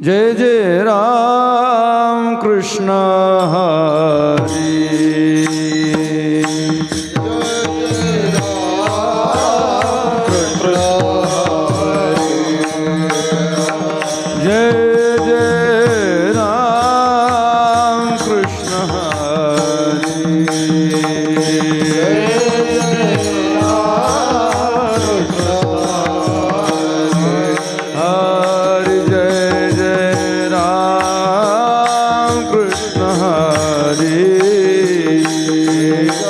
જય જય રામ કૃષ્ણ હરે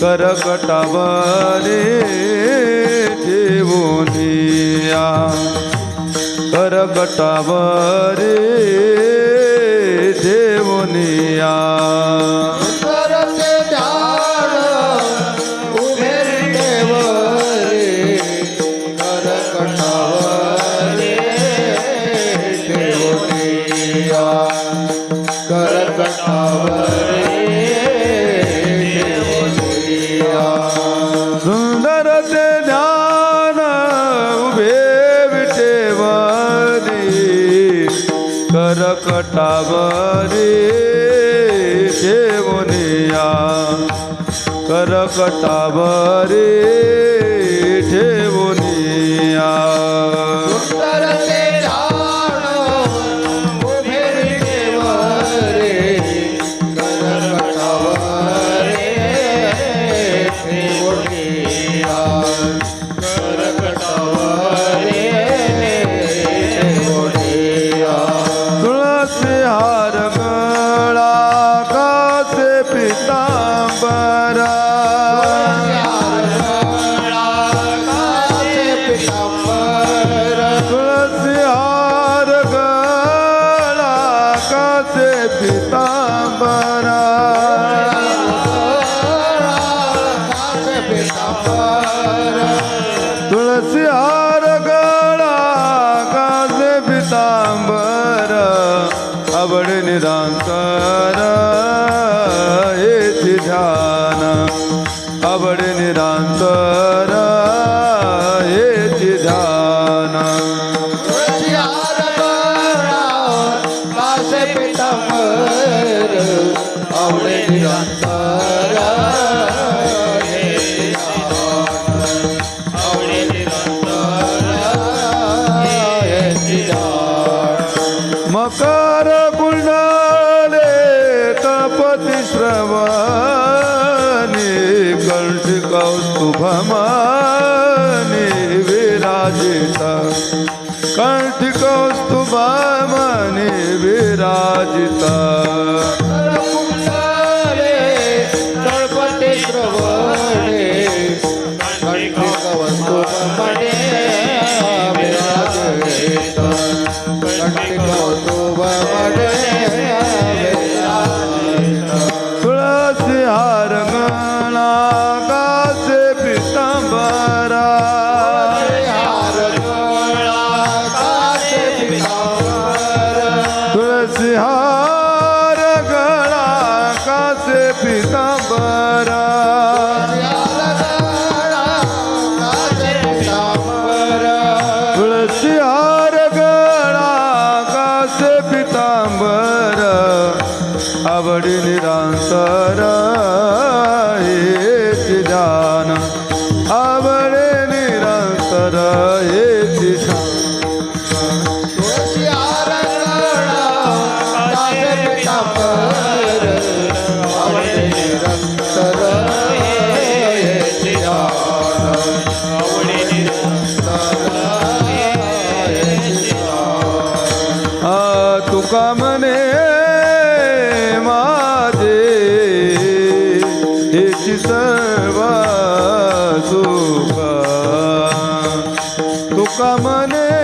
કરકટવરે દેવોનિયા કરકટવરે દેવોનિયા करकटावरे ठेवणया करकटावरे ठेवणया सिहार गळा कासे पितांबर आवड निदान कर येथे ध्यान. आवड निदान कर येथे ध्यान आवड निरांतर. पति श्रवानी कंठ कौस्तुभमानी विराजिता कंठ कौस्तुभमानी विराजिता ਸੇ ਪਿਤਾੰਬਰ ਅਵੜ ਨਿਰੰਤਰ কামনে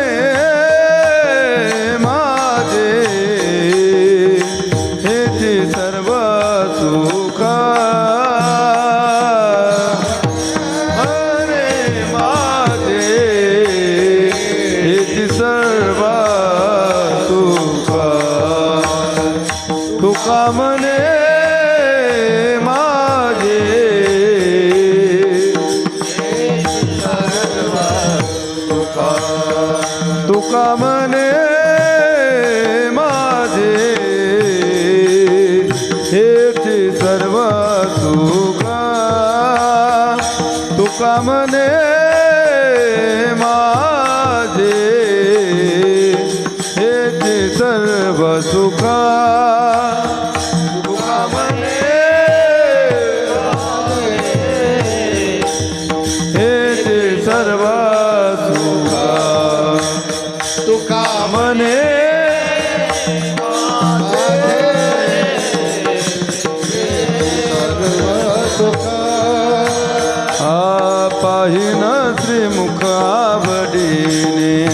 সামনে पाहिन श्रीमुख आवडीने.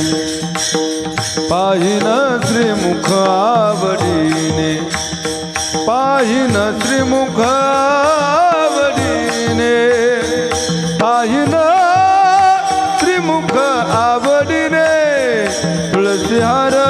पाहिन श्रीमुख आवडीने. पाहिन श्रीमुख आवडीने. पाहिन श्रीमुख आवडीने. तुळसीहार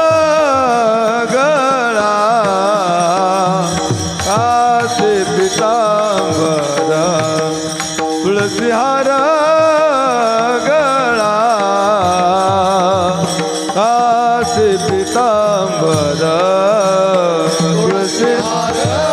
से पीताम्बर तुलसी